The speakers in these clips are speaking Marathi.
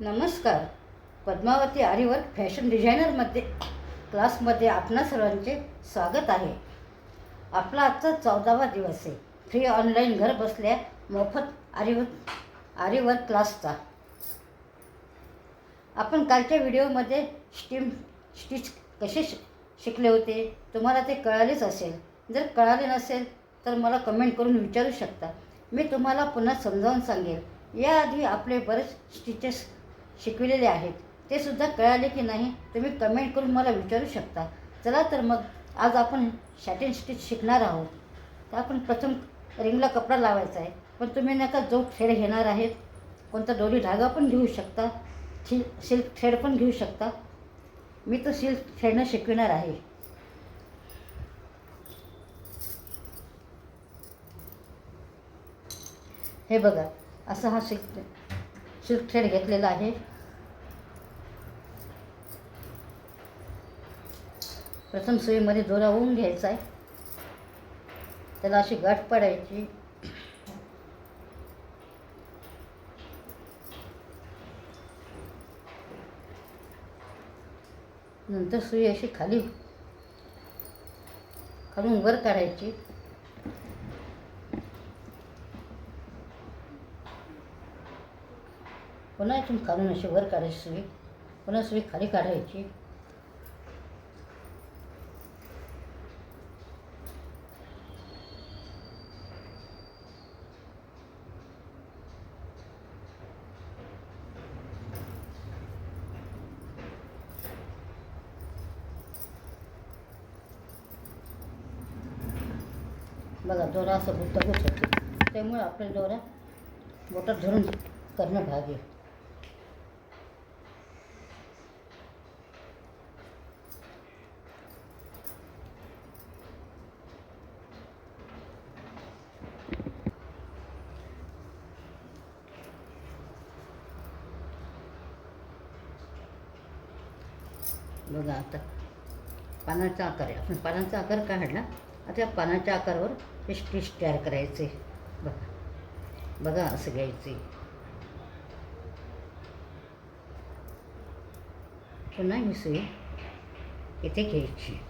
नमस्कार. पद्मावती आरीवर्क फॅशन डिझायनरमध्ये क्लासमध्ये आपणा सर्वांचे स्वागत आहे. आपला आजचा चौदावा दिवस आहे. फ्री ऑनलाईन घर बसल्या मोफत आरीवर्क आरीवर्क क्लासचा. आपण कालच्या व्हिडिओमध्ये स्टीम स्टिच कसे श शिकले होते तुम्हाला ते कळालेच असेल. जर कळाले नसेल तर मला कमेंट करून विचारू शकता. मी तुम्हाला पुन्हा समजावून सांगेल. याआधी आपले बरेच स्टिचेस शिकविलेले आहेत. ते सुद्धा कळाले की नाही तुम्ही कमेंट करून मला विचारू शकता. चला तर मग आज आपण शॅटिन स्टिच शिकणार आहोत. तर आपण प्रथम रिंगला कपडा लावायचा आहे. पण तुम्ही नका जो थ्रेड घेणार आहेत. कोणता दोरी धागा पण घेऊ शकता. सिल सिल्क थ्रेड पण घेऊ शकता. मी तर सिल्क थ्रेडनं शिकविणार आहे. हे बघा असा हा सिल्क सिल्क थ्रेड घेतलेला आहे. प्रथम सुईमध्ये दोरा होऊन घ्यायचा आहे. त्याला अशी गाठ पडायची. नंतर सुई अशी खाली खालून वर काढायची. पुन्हा इथून खालून अशी वर काढायची? सुई पुन्हा सुई खाली काढायची? बघा दोरा असं गुंतगुत होते त्यामुळे आपल्या दोरा बोटात धरून करणं भाग आहे. बघा आता पानाचा आकार आहे. आपण पानाचा आकार काढला आता या पानाच्या आकारावर हे स्टिच तयार करायचे. बघा. बघा असं घ्यायचे. पुन्हा ही सुई इथे घ्यायची.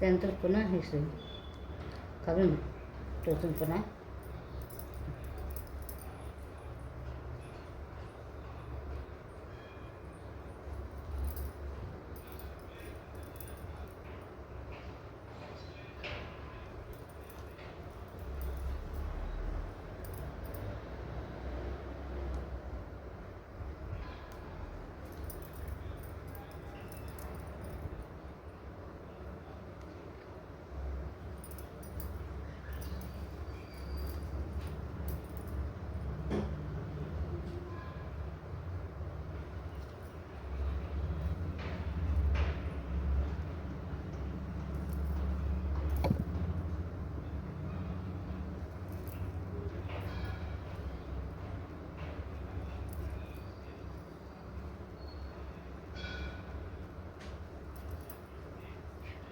त्यानंतर पुन्हा ही सुई खालून टोचून पुन्हा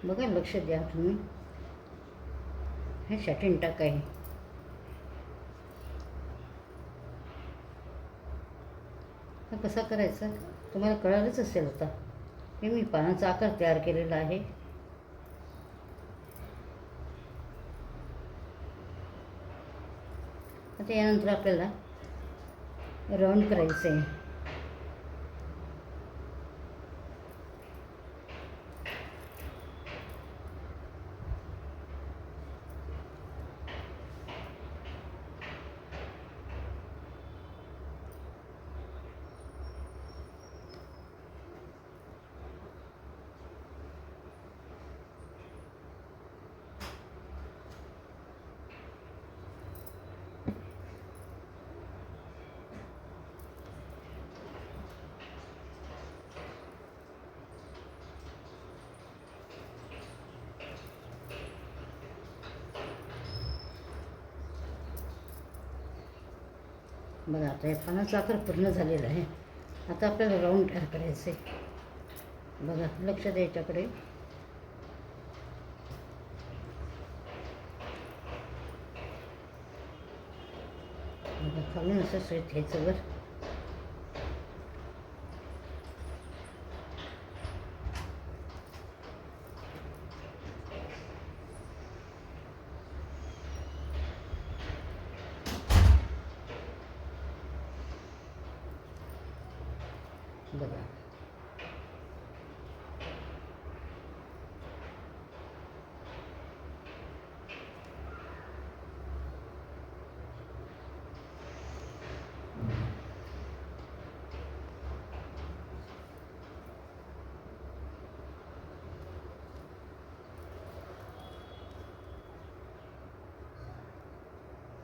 बघा लक्ष द्या तुम्ही. हे शॅटिन टाक आहे. हा कसा करायचा? तुम्हाला कळालंच असेल आता. हे मी पानाचा आकार तयार केलेला आहे. आता यानंतर आपल्याला राऊंड करायचं आहे बघा आता या पानाचा आकार पूर्ण झालेला आहे. आता आपल्याला राऊंड तयार करायचं आहे बघा लक्ष द्यायच्याकडे बघा, खालून असं स्ट्रेट घ्यायचं वर. बघा.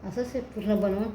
असंच हे पूर्ण बनवून